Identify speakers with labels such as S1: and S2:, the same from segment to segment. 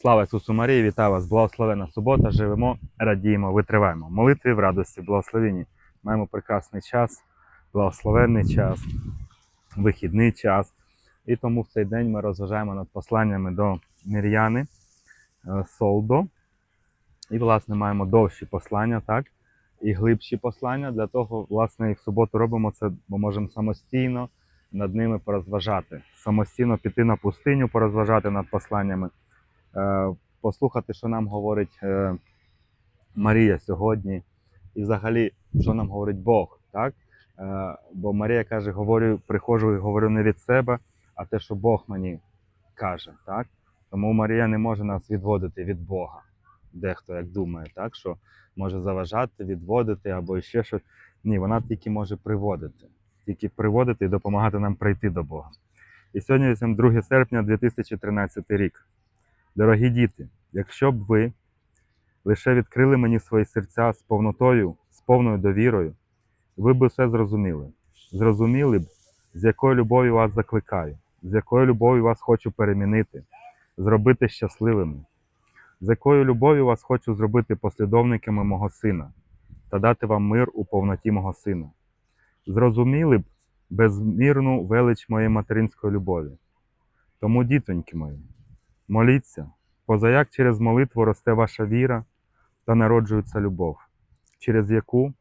S1: Слава Ісусу Марії, вітаю вас! Благословена субота! Живемо, радіємо, витриваємо. Молитві в радості, благословенні. Маємо прекрасний час, благословенний час, вихідний час. І тому в цей день ми розважаємо над посланнями до Мір'яни е, Солдо. І, власне, маємо довші послання, так? І глибші послання. Для того, власне, і в суботу робимо це, бо можемо самостійно над ними порозважати. Самостійно піти на пустиню, порозважати над посланнями послухати, що нам говорить е, Марія сьогодні, і взагалі, що нам говорить Бог. Так? Е, бо Марія каже, говорю, приходжу і говорю не від себе, а те, що Бог мені каже. Так? Тому Марія не може нас відводити від Бога. Дехто як думає, так? що може заважати, відводити або ще щось. Ні, вона тільки може приводити, тільки приводити і допомагати нам прийти до Бога. І сьогодні візьмемо 2 серпня 2013 рік. Дорогі діти, якщо б ви лише відкрили мені свої серця з повнотою, з повною довірою, ви б усе зрозуміли. Зрозуміли б, з якою любов'ю вас закликаю, з якою любов'ю вас хочу перемінити, зробити щасливими, з якою любов'ю вас хочу зробити послідовниками мого сина та дати вам мир у повноті мого сина. Зрозуміли б безмірну велич моєї материнської любові. Тому, дітоньки мої, Моліться, позаяк через молитву росте ваша віра та народжується любов, через яку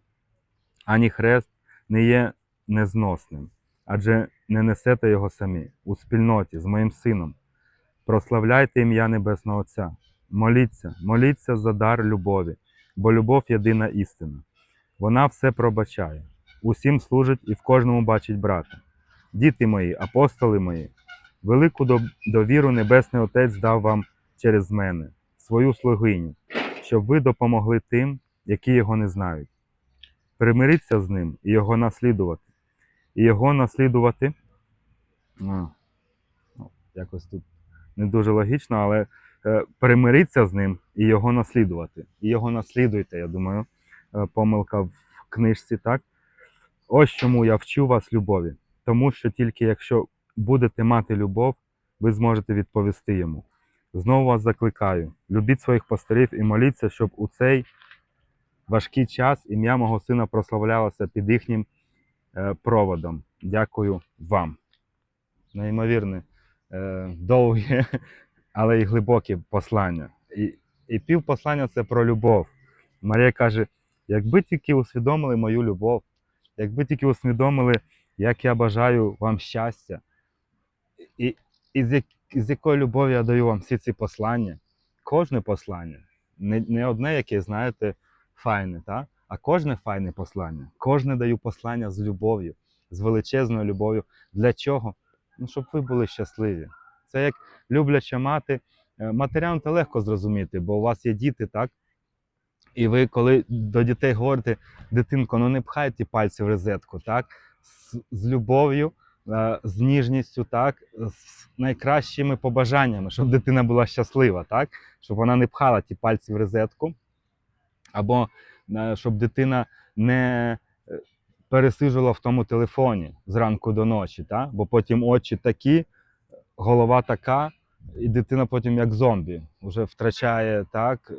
S1: ані хрест не є незносним, адже не несете його самі у спільноті з моїм сином. Прославляйте ім'я Небесного Отця. Моліться, моліться за дар любові, бо любов єдина істина. Вона все пробачає, усім служить і в кожному бачить брата. Діти мої, апостоли мої, Велику довіру Небесний Отець дав вам через мене, свою слугиню, щоб ви допомогли тим, які його не знають. Примиріться з ним і його наслідувати. І його наслідувати. Ну, якось тут не дуже логічно, але е, примиріться з ним і його наслідувати. І його наслідуйте, я думаю, е, помилка в книжці, так? Ось чому я вчу вас любові. Тому що тільки якщо будете мати любов, ви зможете відповісти йому. Знову вас закликаю: любіть своїх пастирів і моліться, щоб у цей важкий час ім'я мого сина прославлялося під їхнім е, проводом. Дякую вам. Неймовірне, е, довге, але й глибоке послання. І, і пів послання це про любов. Марія каже: якби тільки усвідомили мою любов, якби тільки усвідомили, як я бажаю вам щастя, і, і з, як, з якою любов'ю я даю вам всі ці послання, кожне послання, не, не одне, яке, знаєте, файне, та? а кожне файне послання, кожне даю послання з любов'ю, з величезною любов'ю. Для чого? Ну, щоб ви були щасливі. Це як любляча мати. Е, Матерям це легко зрозуміти, бо у вас є діти, так? І ви, коли до дітей говорите, дитинко, ну не пхай ті пальці в розетку, так? З, з любов'ю, з ніжністю, так, з найкращими побажаннями, щоб дитина була щаслива, так? щоб вона не пхала ті пальці в розетку, або е, щоб дитина не е, пересижувала в тому телефоні зранку до ночі, так? бо потім очі такі, голова така, і дитина потім як зомбі вже втрачає так,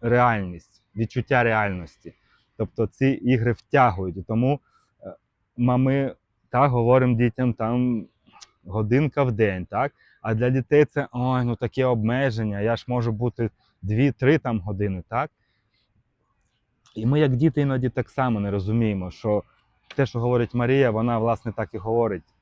S1: реальність, відчуття реальності. Тобто ці ігри втягують. І тому е, мами так говоримо дітям там годинка в день, так? А для дітей це ой, ну таке обмеження, я ж можу бути 2-3 там години, так? І ми, як діти, іноді так само не розуміємо, що те, що говорить Марія, вона власне так і говорить.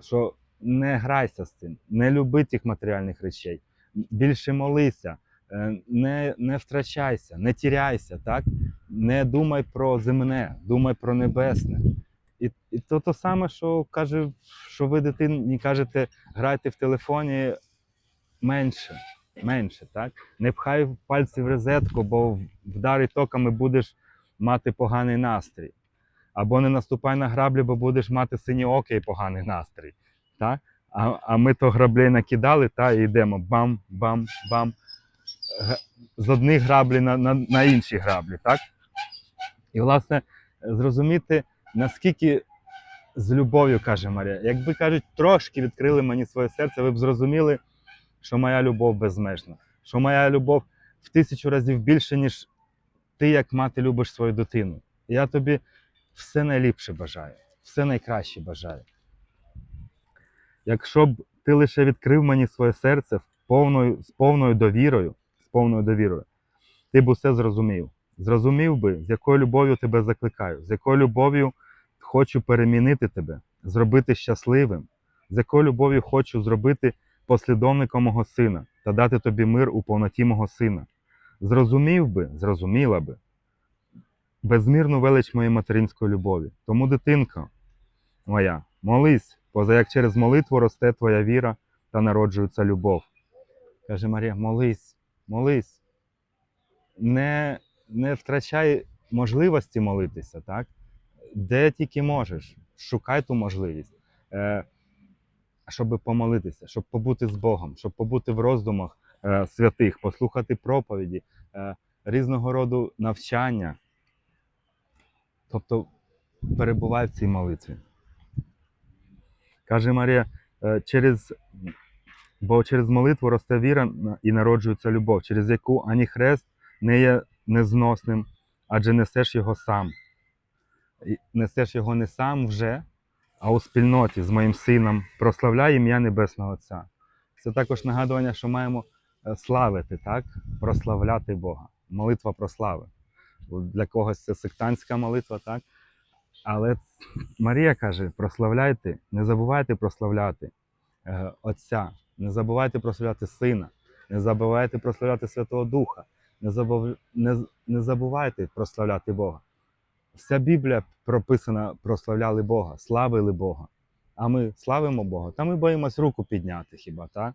S1: Що не грайся з цим, не люби тих матеріальних речей, більше молися, е, не, не втрачайся, не тіряйся, так? не думай про земне, думай про небесне. І, і то те саме, що каже, що ви дитині кажете, грайте в телефоні менше, менше, так? Не пхай пальці в розетку, бо вдари токами будеш мати поганий настрій. Або не наступай на граблі, бо будеш мати сині оки і поганий настрій. Так? А, а ми то граблей накидали та і йдемо бам, бам, бам. З одних граблі на, на, на інші граблі, так? І, власне, зрозуміти, наскільки з любов'ю, каже Марія, якби кажуть, трошки відкрили мені своє серце, ви б зрозуміли, що моя любов безмежна, що моя любов в тисячу разів більше, ніж ти, як мати, любиш свою дитину. Я тобі все найліпше бажаю, все найкраще бажаю. Якщо б ти лише відкрив мені своє серце повною, з повною довірою, з повною довірою, ти б усе зрозумів. Зрозумів би, з якою любов'ю тебе закликаю, з якою любов'ю хочу перемінити тебе, зробити щасливим, з якою любов'ю хочу зробити послідовником мого сина та дати тобі мир у повноті мого сина. Зрозумів би, зрозуміла би безмірну велич моєї материнської любові. Тому, дитинка моя, молись, поза як через молитву росте твоя віра та народжується любов. Каже Марія, молись, молись. Не, не втрачай можливості молитися, так? Де тільки можеш, шукай ту можливість, е, щоб помолитися, щоб побути з Богом, щоб побути в роздумах е, святих, послухати проповіді, е, різного роду навчання. Тобто перебувай в цій молитві. Каже Марія, через, бо через молитву росте віра і народжується любов, через яку ані хрест не є незносним, адже несеш його сам. Несеш його не сам вже, а у спільноті з моїм сином. Прославляй ім'я Небесного Отця. Це також нагадування, що маємо е, славити, так? прославляти Бога. Молитва про слави. Для когось це сектантська молитва, так? Але Марія каже: прославляйте, не забувайте прославляти е, Отця, не забувайте прославляти Сина, не забувайте прославляти Святого Духа, не, не забувайте прославляти Бога. Вся Біблія прописана прославляли Бога, славили Бога. А ми славимо Бога, та ми боїмось руку підняти хіба, так?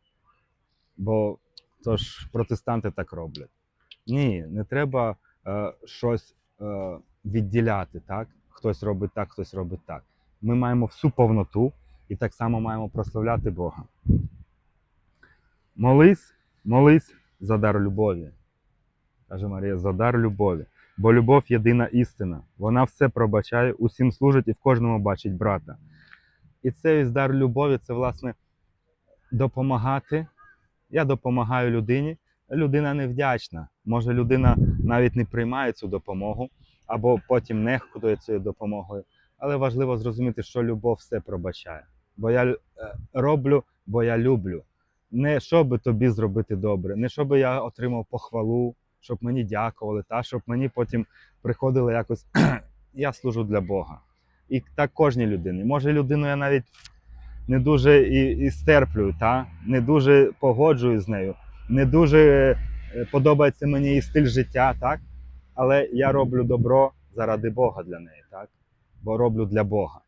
S1: Бо то ж протестанти так роблять. Ні, не треба е, щось е, відділяти, так? Хтось робить так, хтось робить так. Ми маємо всю повноту і так само маємо прославляти Бога. Молись, молись за дар любові. Каже Марія, за дар любові. Бо любов єдина істина. Вона все пробачає, усім служить і в кожному бачить брата. І цей дар любові це, власне, допомагати. Я допомагаю людині. Людина невдячна. Може, людина навіть не приймає цю допомогу, або потім нехтує цією допомогою. Але важливо зрозуміти, що любов все пробачає. Бо я е, роблю, бо я люблю. Не щоб тобі зробити добре, не щоб я отримав похвалу, щоб мені дякували, та щоб мені потім приходило якось. я служу для Бога. І так кожній людині. Може, людину я навіть не дуже і, і стерплюю, та? не дуже погоджуюсь з нею, не дуже е, подобається мені її стиль життя, так? але я роблю добро заради Бога для неї, так? бо роблю для Бога.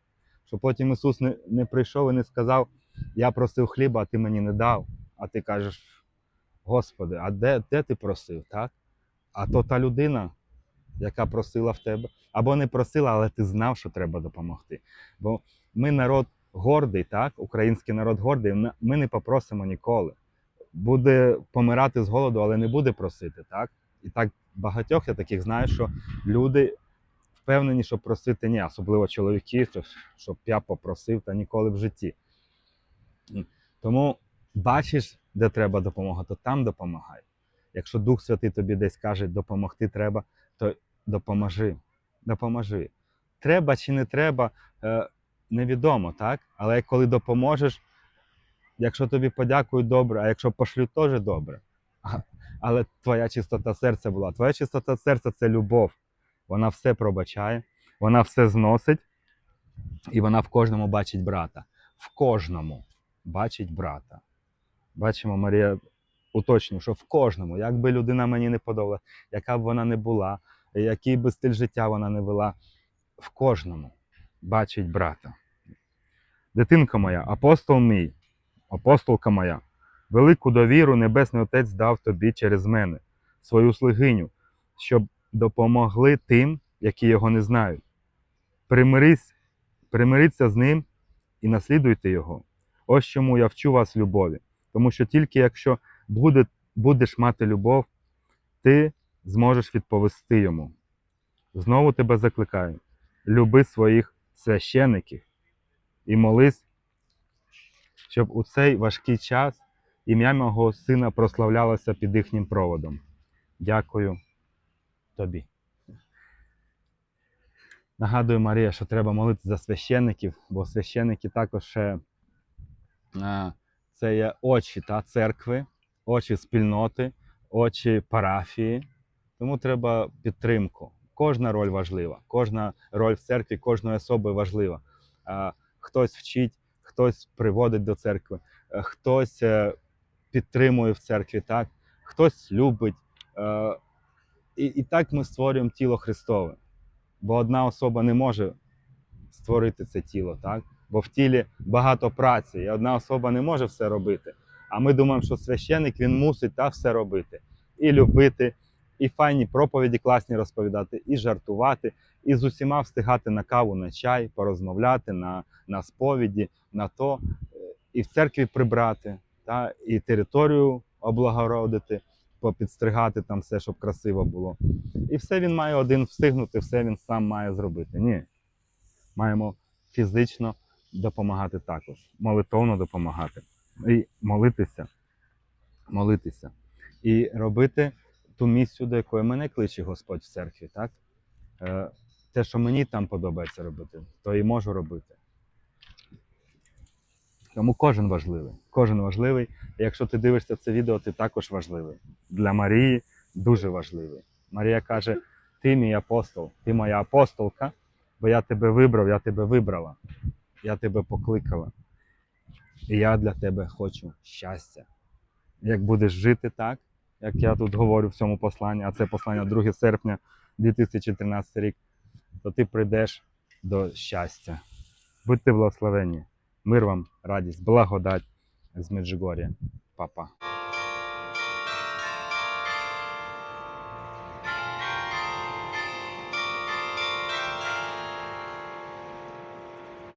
S1: Щоб потім Ісус не, не прийшов і не сказав: Я просив хліба, а ти мені не дав. А ти кажеш, Господи, а де, де ти просив? так? А то та людина, яка просила в тебе, або не просила, але ти знав, що треба допомогти. Бо ми народ гордий, так? Український народ гордий, ми не попросимо ніколи. Буде помирати з голоду, але не буде просити, так? І так багатьох я таких знаю, що люди впевнені, що просити ні, особливо чоловіки, щоб я попросив та ніколи в житті. Тому бачиш, де треба допомога, то там допомагай. Якщо Дух Святий тобі десь каже, допомогти треба, то допоможи. Допоможи. Треба чи не треба, е, невідомо, так? Але коли допоможеш, якщо тобі подякують добре, а якщо пошлють, теж добре. Але твоя чистота серця була. Твоя чистота серця це любов. Вона все пробачає, вона все зносить, і вона в кожному бачить брата. В кожному бачить брата. Бачимо, Марія уточнює, що в кожному, як би людина мені не подобалась, яка б вона не була, який би стиль життя вона не вела, в кожному бачить брата. Дитинка моя, апостол мій, апостолка моя, велику довіру Небесний Отець дав тобі через мене, свою слугиню, щоб допомогли тим, які його не знають. Примирись, примиріться з ним і наслідуйте його. Ось чому я вчу вас любові. Тому що тільки якщо буде, будеш мати любов, ти зможеш відповісти йому. Знову тебе закликаю: люби своїх священиків і молись, щоб у цей важкий час ім'я мого сина прославлялося під їхнім проводом. Дякую тобі. Нагадую, Марія, що треба молитися за священників, бо священники також ще, це є очі та церкви, очі спільноти, очі парафії. Тому треба підтримку. Кожна роль важлива, кожна роль в церкві, кожної особи важлива. Хтось вчить, хтось приводить до церкви, е, хтось е, підтримує в церкві, так? хтось любить. Е, І, так ми створюємо тіло Христове. Бо одна особа не може створити це тіло, так? Бо в тілі багато праці, і одна особа не може все робити. А ми думаємо, що священик він мусить та все робити. І любити, і файні проповіді класні розповідати, і жартувати, і з усіма встигати на каву, на чай, порозмовляти, на, на сповіді, на то, е, і в церкві прибрати, та, і територію облагородити, попідстригати там все, щоб красиво було. І все він має один встигнути, все він сам має зробити. Ні. Маємо фізично допомагати також, молитовно допомагати. І молитися, молитися. І робити ту місію, до якої мене кличе Господь в церкві. Так? Е, Те, що мені там подобається робити, то і можу робити. Тому кожен важливий. Кожен важливий. Якщо ти дивишся це відео, ти також важливий. Для Марії дуже важливий. Марія каже: Ти мій апостол, ти моя апостолка, бо я тебе вибрав, я тебе вибрала, я тебе покликала. І я для тебе хочу щастя. Як будеш жити так, як я тут говорю в цьому посланні, а це послання 2 серпня 2013 рік, то ти прийдеш до щастя. Будьте благословені. Мир вам, радість, благодать з Меджигорія. Па-па.